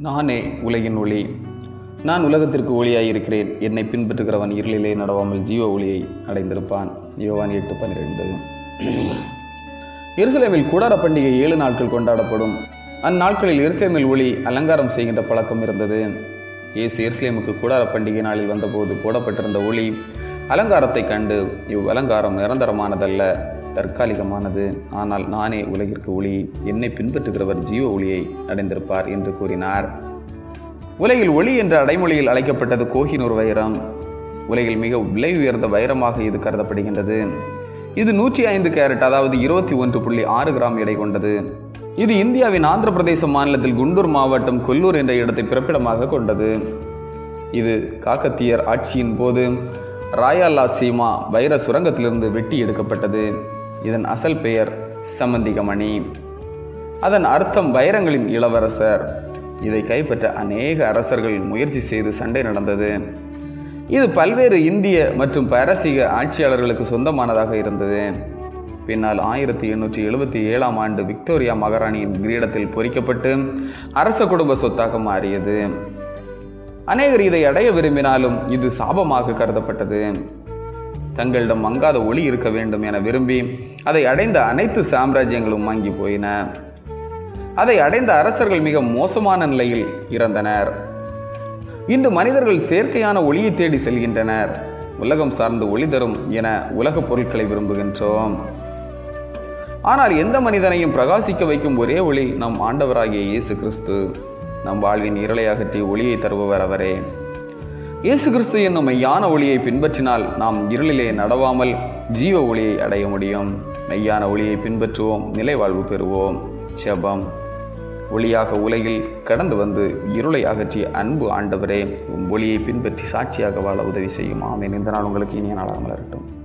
நானே உலகின் ஒளி. நான் உலகத்திற்கு ஒளியாயிருக்கிறேன். என்னை பின்பற்றுகிறவன் இருளிலே நடவாமல் ஜீவ ஒளியை அடைந்திருப்பான். யோவான் எட்டு பன்னிரெண்டு. எருசலேமில் கூடார பண்டிகை ஏழு நாட்கள் கொண்டாடப்படும். அந்நாட்களில் எருசலேமில் ஒளி அலங்காரம் செய்கின்ற பழக்கம் இருந்தது. இயேசு எருசலேமுக்கு கூடார பண்டிகை நாளில் வந்தபோது போடப்பட்டிருந்த ஒளி அலங்காரத்தை கண்டு இவ் அலங்காரம் நிரந்தரமானதல்ல. தற்காலிகமானது. ஆனால் நானே உலகிற்கு ஒளி என்னை பின்பற்றுகிறவர் ஜீவ ஒளியை அடைந்திருப்பார் என்று கூறினார். உலகில் ஒளி என்ற அடைமொழியில் அழைக்கப்பட்டது கோஹினூர் வைரம். உலகில் மிக விலை உயர்ந்த வைரமாக இது கருதப்படுகின்றது. இது நூற்றி ஐந்து கேரட் அதாவது இருபத்தி ஒன்று புள்ளி ஆறு கிராம் எடை கொண்டது. இது இந்தியாவின் ஆந்திர பிரதேச மாநிலத்தில் குண்டூர் மாவட்டம் கொல்லூர் என்ற இடத்தை பிறப்பிடமாக கொண்டது. இது காக்கத்தியர் ஆட்சியின் போது ராயாலா சீமா வைர சுரங்கத்திலிருந்து வெட்டி எடுக்கப்பட்டது. இதன் அசல் பெயர் சமந்திகமணி. அதன் அர்த்தம் வைரங்களின் இளவரசர். இதை கைப்பற்ற அநேக அரசர்கள் முயற்சி செய்து சண்டை நடந்தது. இது பல்வேறு இந்திய மற்றும் பாரசீக ஆட்சியாளர்களுக்கு சொந்தமானதாக இருந்தது. பின்னால் ஆயிரத்தி எண்ணூற்றி எழுபத்தி ஏழாம் ஆண்டு விக்டோரியா மகாராணியின் கிரீடத்தில் பொறிக்கப்பட்டு அரச குடும்ப சொத்தாக மாறியது. அநேகர் இதை அடைய விரும்பினாலும் இது சாபமாக கருதப்பட்டது. தங்களிடம் மங்காத ஒளி இருக்க வேண்டும் என விரும்பி அதை அடைந்த அனைத்து சாம்ராஜ்யங்களும் மங்கி போயின. அதை அடைந்த அரசர்கள் மிக மோசமான நிலையில் இறந்தனர். இன்று மனிதர்கள் செயற்கையான ஒளியை தேடி செல்கின்றனர். உலகம் சார்ந்து ஒளி தரும் என உலகப் பொருட்களை விரும்புகின்றோம். ஆனால் எந்த மனிதனையும் பிரகாசிக்க வைக்கும் ஒரே ஒளி நம் ஆண்டவராகிய இயேசு கிறிஸ்து. நம் வாழ்வின் இருளை அகற்றி ஒளியை தருபவர் அவரே. இயேசு கிறிஸ்து என்னும் மெய்யான ஒளியை பின்பற்றினால் நாம் இருளிலே நடவாமல் ஜீவ ஒளியை அடைய முடியும். மெய்யான ஒளியை பின்பற்றுவோம் நிலை வாழ்வு பெறுவோம். செபம் ஒளியாக உலகில் கடந்து வந்து இருளை அகற்றிய அன்பு ஆண்டவரே ஒளியை பின்பற்றி சாட்சியாக வாழ உதவி செய்யும். ஆமேன். இந்த நாள் உங்களுக்கு இனிய நாளாக இருக்கட்டும்